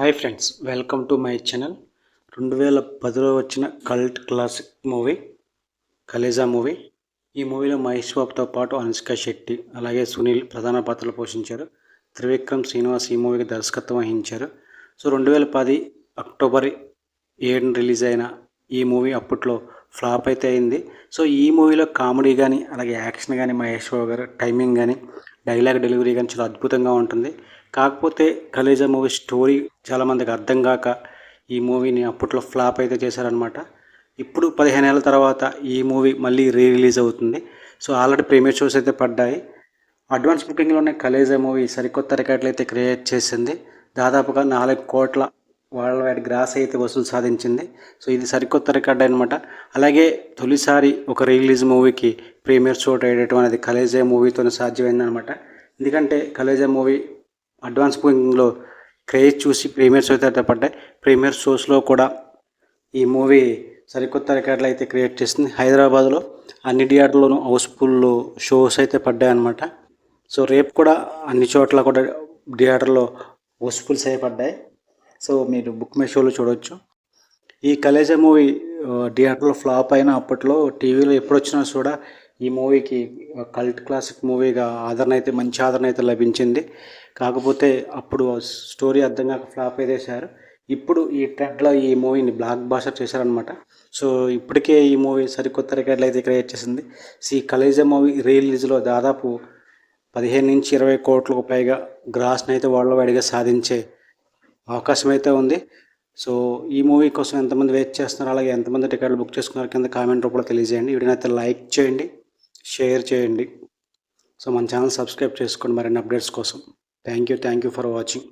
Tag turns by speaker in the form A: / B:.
A: Hi friends welcome to my channel. రెండు వేల పదిలో వచ్చిన cult classic movie Khaleja movie. ఈ మూవీలో మహేష్ బాబుతో పాటు అనుష్క శెట్టి అలాగే సునీల్ ప్రధాన పాత్రలు పోషించారు. త్రివిక్రమ్ శ్రీనివాస్ ఈ మూవీకి దర్శకత్వం వహించారు. సో రెండు వేల పది అక్టోబర్ ఏడున రిలీజ్ అయిన ఈ మూవీ అప్పట్లో ఫ్లాప్ అయితే అయింది. సో ఈ మూవీలో కామెడీ కానీ అలాగే యాక్షన్ కానీ మహేష్ బాబు గారు టైమింగ్ కానీ డైలాగ్ డెలివరీ కానీ చాలా అద్భుతంగా ఉంటుంది. కాకపోతే కలేజా మూవీ స్టోరీ చాలామందికి అర్థం కాక ఈ మూవీని అప్పట్లో ఫ్లాప్ అయితే చేశారనమాట ఇప్పుడు పదిహేను ఏళ్ళ తర్వాత ఈ మూవీ మళ్ళీ రీ రిలీజ్ అవుతుంది. సో ఆల్రెడీ ప్రీమియర్ షోస్ అయితే పడ్డాయి. అడ్వాన్స్ బుకింగ్లోనే కలేజా మూవీ సరికొత్త రికార్డులు అయితే క్రియేట్ చేసింది. దాదాపుగా నాలుగు కోట్ల వరల్డ్ వాటి గ్రాస్ అయితే వసూలు సాధించింది. సో ఇది సరికొత్త రికార్డ్ అనమాట అలాగే తొలిసారి ఒక రిలీజ్ మూవీకి ప్రీమియర్ షోట్ వేయడం అనేది కలేజా మూవీతోనే సాధ్యమైందనమాట ఎందుకంటే కలేజా మూవీ అడ్వాన్స్ బుకింగ్లో క్రేజ్ చూసి ప్రీమియర్ షో అయితే పడ్డాయి ప్రీమియర్ షోస్లో కూడా ఈ మూవీ సరికొత్త రికార్డులు అయితే క్రియేట్ చేసింది. హైదరాబాద్లో అన్ని థియేటర్లోనూ హౌస్ఫుల్ షోస్ అయితే పడ్డాయి అనమాట సో రేపు కూడా అన్ని చోట్ల కూడా థియేటర్లో హౌస్ఫుల్స్ అయి పడ్డాయి. సో మీరు బుక్ మై షోలో చూడవచ్చు ఈ కలేజా మూవీ థియేటర్లో ఫ్లాప్ అయిన అప్పట్లో టీవీలో ఎప్పుడు వచ్చినా కూడా ఈ మూవీకి కల్ట్ క్లాసిక్ మూవీగా ఆదరణ అయితే మంచి ఆదరణ అయితే లభించింది. కాకపోతే అప్పుడు స్టోరీ అర్థం కాక ఫ్లాప్ అయితే చేశారు ఇప్పుడు ఈ ట్రెండ్లో ఈ మూవీని బ్లాక్ బాస్టర్ చేశారనమాట సో ఇప్పటికే ఈ మూవీ సరికొత్త రికార్డులు అయితే క్రియేట్ చేసింది. ఈ కలేజా మూవీ రిలీజ్లో దాదాపు పదిహేను నుంచి ఇరవై కోట్లకు పైగా గ్రాస్ని అయితే వరల్డ్ వైడ్గా సాధించే అవకాశం అయితే ఉంది. సో ఈ మూవీ కోసం ఎంతమంది వెయిట్ చేస్తున్నారు అలాగే ఎంతమంది టికెట్లు బుక్ చేసుకున్నారు కింద కామెంట్ రూపంలో తెలియజేయండి. వీడియోని అయితే లైక్ చేయండి షేర్ చేయండి. సో మన ఛానల్ సబ్స్క్రైబ్ చేసుకోండి. మరిన్ని అప్డేట్స్ కోసం. Thank you thank you for watching.